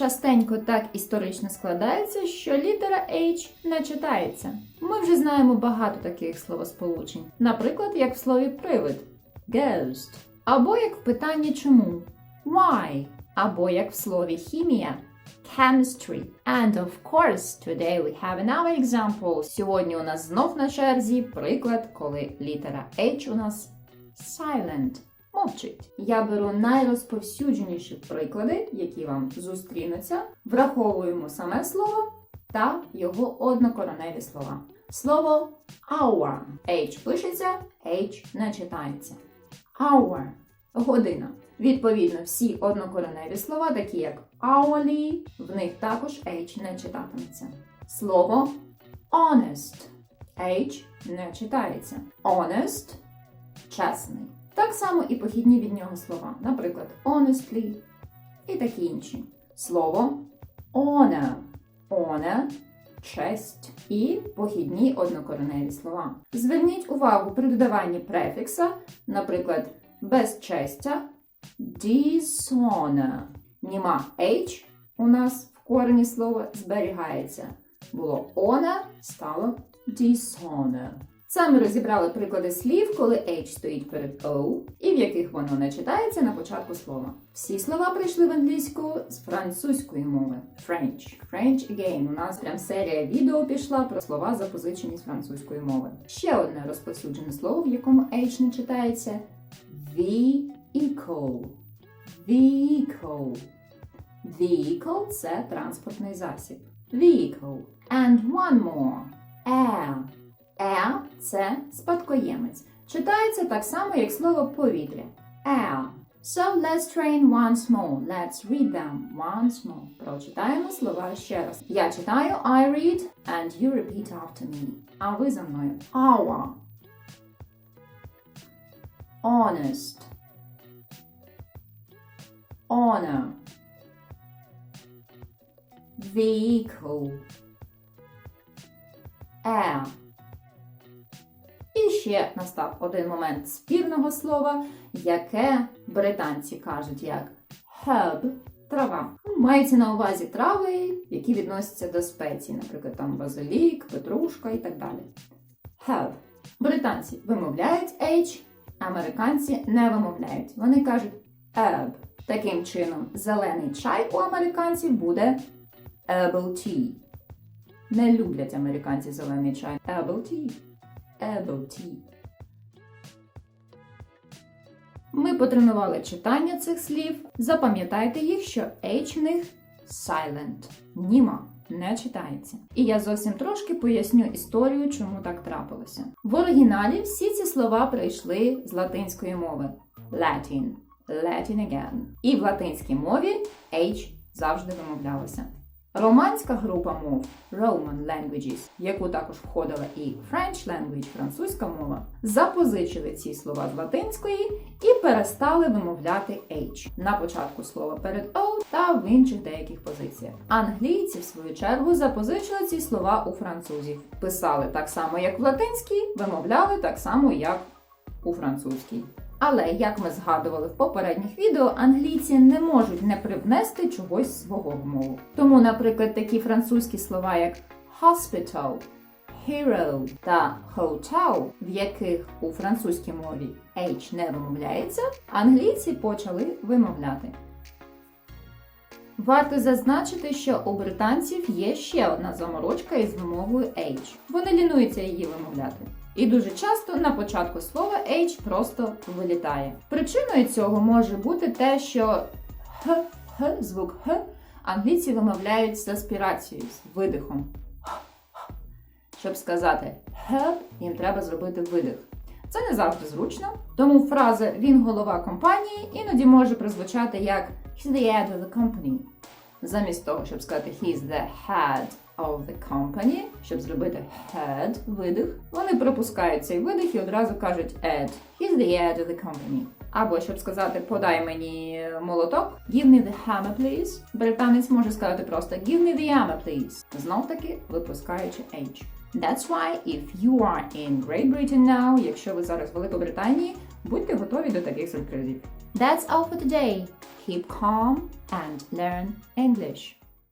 Частенько так історично складається, що літера H не читається. Ми вже знаємо багато таких словосполучень, наприклад, як в слові привид ghost, або як в питанні чому why, або як в слові хімія chemistry. And of course, today we have another example. Сьогодні у нас знов на черзі приклад, коли літера H у нас silent. Мовчить. Я беру найрозповсюдженіші приклади, які вам зустрінуться, враховуємо саме слово та його однокореневі слова. Слово hour. H пишеться, H не читається. Hour – година. Відповідно, всі однокореневі слова, такі як hourly, в них також H не читатиметься. Слово honest. H не читається. Honest – чесний. Так само і похідні від нього слова, наприклад, honestly і такі інші. Слово honor. Honor – честь і похідні однокореневі слова. Зверніть увагу при додаванні префікса, наприклад, безчестя dishonor. Німа H у нас в корені слова зберігається. Було honor, стало dishonor. Саме розібрали приклади слів, коли H стоїть перед O, і в яких воно не читається на початку слова. Всі слова прийшли в англійську з французької мови. French. French again. У нас прям серія відео пішла про слова, запозичені з французької мови. Ще одне розповсюджене слово, в якому H не читається vehicle. Vehicle. Vehicle – це транспортний засіб. Vehicle. And one more. Air. Air – це спадкоємець. Читається так само, як слово повітря. Air. So let's train once more. Let's read them once more. Прочитаємо слова ще раз. Я читаю, I read, and you repeat after me. А ви за мною. Hour. Honest. Honor. Vehicle. Air. Ще настав один момент спірного слова, яке британці кажуть як herb – трава. Мається на увазі трави, які відносяться до спецій, наприклад, там базилік, петрушка і так далі. Herb. Британці вимовляють H, американці не вимовляють. Вони кажуть herb. Таким чином, зелений чай у американців буде herbal tea. Не люблять американці зелений чай. Herbal tea. Herbal tea. Ми потренували читання цих слів. Запам'ятайте їх, що H в них silent. Німа не читається. І я зовсім трошки поясню історію, чому так трапилося. В оригіналі всі ці слова прийшли з латинської мови Latin. Latin again. І в латинській мові H завжди вимовлялося. Романська група мов Roman Languages, яку також входила і French language, французька мова, запозичили ці слова з латинської і перестали вимовляти H на початку слова перед O та в інших деяких позиціях. Англійці, в свою чергу, запозичили ці слова у французів. Писали так само, як в латинській, вимовляли так само, як у французькій. Але, як ми згадували в попередніх відео, англійці не можуть не привнести чогось свого в мову. Тому, наприклад, такі французькі слова, як hospital, hero та hotel, в яких у французькій мові H не вимовляється, англійці почали вимовляти. Варто зазначити, що у британців є ще одна заморочка із вимовою H. Вони лінуються її вимовляти. І дуже часто на початку слова H просто вилітає. Причиною цього може бути те, що х, х, звук х англійці вимовляють з аспірацією, з видихом. Щоб сказати х, їм треба зробити видих. Це не завжди зручно, тому фраза він голова компанії іноді може прозвучати як He's the head of the company. Замість того, щоб сказати He's the head of the company, щоб зробити head, видих, вони пропускають цей видих і одразу кажуть ed. He's the head of the company. Або щоб сказати подай мені молоток, give me the hammer, please. Британець може сказати просто give me the hammer, please. Знов таки випускаючи H. That's why if you are in Great Britain now, якщо ви зараз в Великобританії, Будьте готові до таких сюрпризів. That's all for today. Keep calm and learn English.